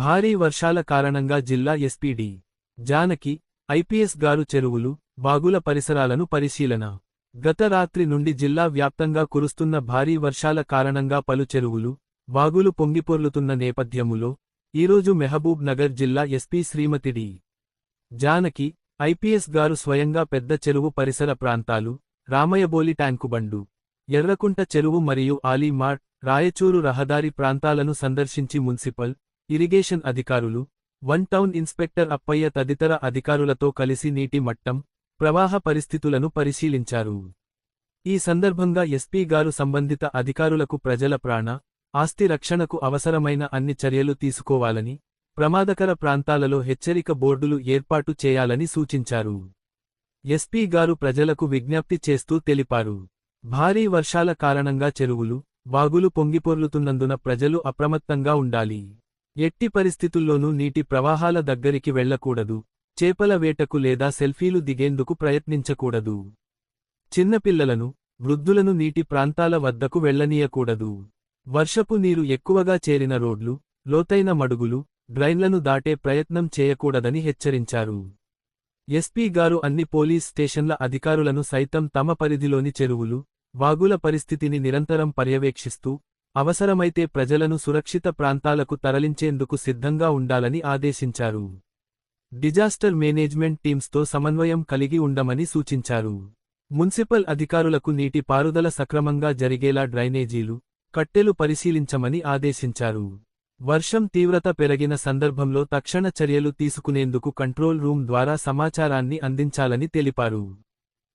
భారీ వర్షాల కారణంగా జిల్లా ఎస్పీడి జానకి ఐపీఎస్ గారు చెరువులు బాగుల పరిసరాలను పరిశీలన. గత రాత్రి నుండి జిల్లా వ్యాప్తంగా కురుస్తున్న భారీ వర్షాల కారణంగా పలు చెరువులు బాగులు పొంగిపొర్లుతున్న నేపథ్యములో ఈరోజు మెహబూబ్ నగర్ జిల్లా SP Shrimati D. Janaki IPS garu స్వయంగా పెద్ద చెరువు పరిసర ప్రాంతాలు రామయ్యబోలి ట్యాంకుబండు ఎర్రకుంట చెరువు మరియు ఆలీమార్ట్ రాయచూరు రహదారి ప్రాంతాలను సందర్శించి మున్సిపల్ ఇరిగేషన్ అధికారులు వన్ టౌన్ ఇన్స్పెక్టర్ అప్పయ్య తదితర అధికారులతో కలిసి నీటి మట్టం ప్రవాహ పరిస్థితులను పరిశీలించారు. ఈ సందర్భంగా ఎస్పీ గారు సంబంధిత అధికారులకు ప్రజల ప్రాణ ఆస్తి రక్షణకు అవసరమైన అన్ని చర్యలు తీసుకోవాలని ప్రమాదకర ప్రాంతాలలో హెచ్చరిక బోర్డులు ఏర్పాటు చేయాలని సూచించారు. ఎస్పీ గారు ప్రజలకు విజ్ఞప్తి చేస్తూ తెలిపారు. భారీ వర్షాల కారణంగా చెరువులు వాగులు పొంగిపొర్లుతున్నందున ప్రజలు అప్రమత్తంగా ఉండాలి. ఎట్టి పరిస్థితుల్లోనూ నీటి ప్రవాహాల దగ్గరికి వెళ్ళకూడదు చేపల వేటకు లేదా సెల్ఫీలు దిగేందుకు ప్రయత్నించకూడదు. చిన్నపిల్లలను వృద్ధులను నీటి ప్రాంతాల వద్దకు వెళ్ళనీయకూడదు వర్షపు నీరు ఎక్కువగా చేరిన రోడ్లు లోతైన మడుగులు డ్రైన్లను దాటే ప్రయత్నం చేయకూడదని హెచ్చరించారు. ఎస్పీ గారు అన్ని పోలీస్ స్టేషన్ల అధికారులను సైతం తమ పరిధిలోని చెరువులు వాగుల పరిస్థితిని నిరంతరం పర్యవేక్షిస్తూ అవసరమైతే ప్రజలను సురక్షిత ప్రాంతాలకు తరలించేందుకు సిద్ధంగా ఉండాలని ఆదేశించారు. డిజాస్టర్ మేనేజ్మెంట్ టీమ్స్తో సమన్వయం కలిగి ఉండమని సూచించారు. మున్సిపల్ అధికారులకు నీటి పారుదల సక్రమంగా జరిగేలా డ్రైనేజీలు కట్టెలు పరిశీలించమని ఆదేశించారు. వర్షం తీవ్రత పెరిగిన సందర్భంలో తక్షణ చర్యలు తీసుకునేందుకు కంట్రోల్ రూమ్ ద్వారా సమాచారాన్ని అందించాలని తెలిపారు.